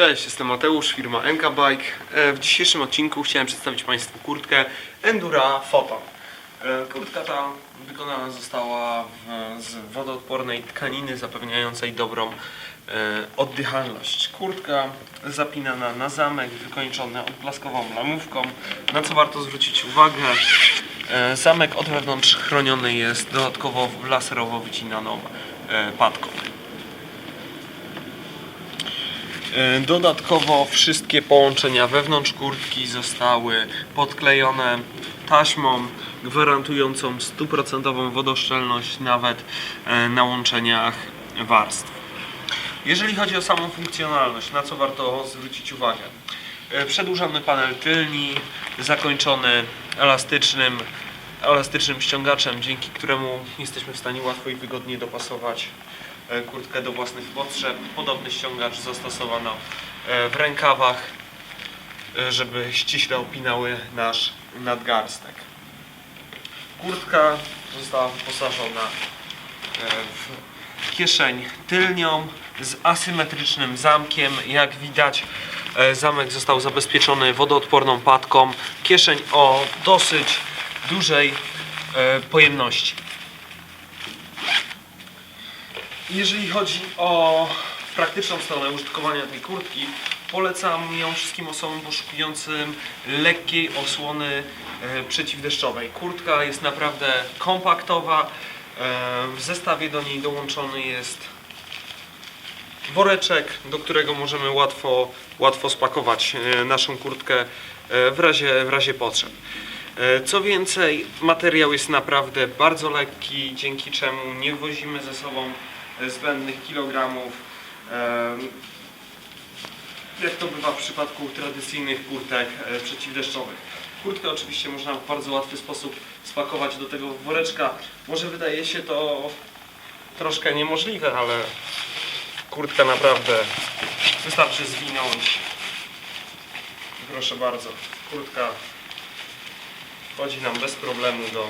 Cześć, jestem Mateusz, firma NK Bike. E, W dzisiejszym odcinku chciałem przedstawić Państwu kurtkę Endura Photon. E, Kurtka ta wykonana została z wodoodpornej tkaniny zapewniającej dobrą e, oddychalność. Kurtka zapinana na zamek, wykończona odblaskową lamówką. Na co warto zwrócić uwagę, zamek od wewnątrz chroniony jest dodatkowo laserowo wycinaną patką. E, Dodatkowo wszystkie połączenia wewnątrz kurtki zostały podklejone taśmą gwarantującą stuprocentową wodoszczelność nawet e, na łączeniach warstw. Jeżeli chodzi o samą funkcjonalność, na co warto zwrócić uwagę? E, Przedłużony panel tylni, zakończony elastycznym, elastycznym ściągaczem, dzięki któremu jesteśmy w stanie łatwo i wygodnie dopasować e, kurtkę do własnych potrzeb. Podobny ściągacz zastosowano e, w rękawach, e, żeby ściśle opinały nasz nadgarstek. Kurtka została wyposażona w kieszeń tylnią z asymetrycznym zamkiem. Jak widać, zamek został zabezpieczony wodoodporną patką. Kieszeń o dosyć dużej e, pojemności. Jeżeli chodzi o praktyczną stronę użytkowania tej kurtki, polecam ją wszystkim osobom poszukującym lekkiej osłony e, przeciwdeszczowej. Kurtka jest naprawdę kompaktowa. E, w zestawie do niej dołączony jest woreczek, do którego możemy łatwo, łatwo spakować naszą kurtkę w razie, w razie potrzeb. E, Co więcej, materiał jest naprawdę bardzo lekki, dzięki czemu nie wozimy ze sobą e, zbędnych kilogramów. E, Jak to bywa w przypadku tradycyjnych kurtek przeciwdeszczowych. Kurtkę oczywiście można w bardzo łatwy sposób spakować do tego woreczka. Może wydaje się to troszkę niemożliwe, ale kurtka naprawdę wystarczy zwinąć. Proszę bardzo, kurtka wchodzi nam bez problemu do,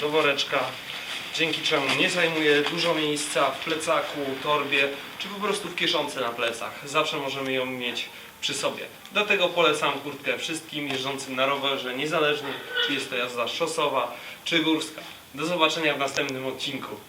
do woreczka, dzięki czemu nie zajmuje dużo miejsca w plecaku, torbie, czy po prostu w kieszonce na plecach. Zawsze możemy ją mieć przy sobie. Do tego polecam kurtkę wszystkim jeżdżącym na rowerze, niezależnie czy jest to jazda szosowa, czy górska. Do zobaczenia w następnym odcinku.